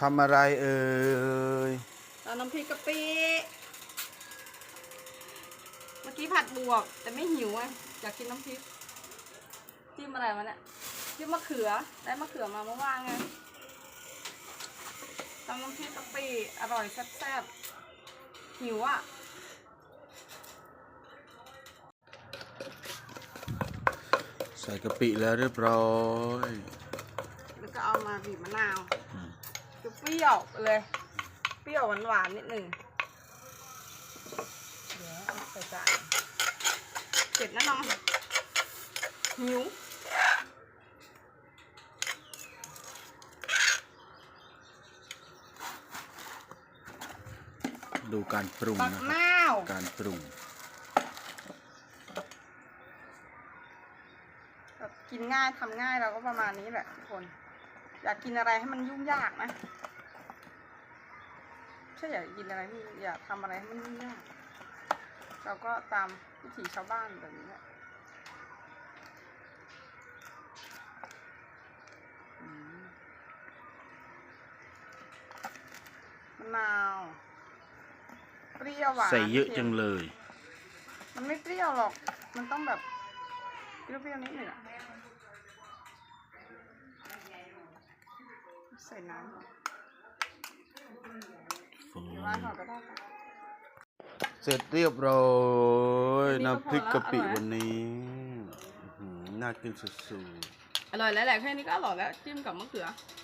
ทำอะไรเอ่ยเราน้ำพริกกะปิเมื่อกี้ผัดบวก แต่ไม่หิวอะอยากกินน้ำพริกจิ้มอะไรมาเนี่ยจิ้มมะเขือได้มะเขือมาเมื่อวานไงทำน้ำพริกกะปิอร่อยแซ่บๆหิวอะใส่กะปิแล้วเรียบร้อย แล้วก็เอามาบีบมะนาว จะเปรี้ยวไปเลย เปรี้ยวหวานๆนิดหนึ่งเดี๋ยวเอาใส่จานเสร็จนะน้องหิวดูการปรุงบักนะครับนาวการปรุงแบบกินง่ายทำง่ายเราก็ประมาณนี้แหละทุกคน อยากกินอะไรให้มันยุ่งยากนะใช่อยากกินอะไรที่อยากทำอะไรให้มันยุ่งยาก เราก็ตามวิถีชาวบ้านแบบนี้แหละอืมมะนาวเปรี้ยวหวานใส่เยอะค็มจังเลย มันไม่เปรี้ยวหรอก มันต้องแบบเปรี้ยวๆนิดหนึ่งอะ ใส่น้ำหน่อยเดี๋ยวร้านหน่อยก็ได้ค่ะ เสร็จเรียบร้อยอันนี้ก็น้ำพริกกะปิพอแล้วอร่อย วันนี้อื้อหือน่ากินสุดอร่อยแล้วแหละแค่นี้ก็อร่อยแล้วจิ้มกับมะเขือๆ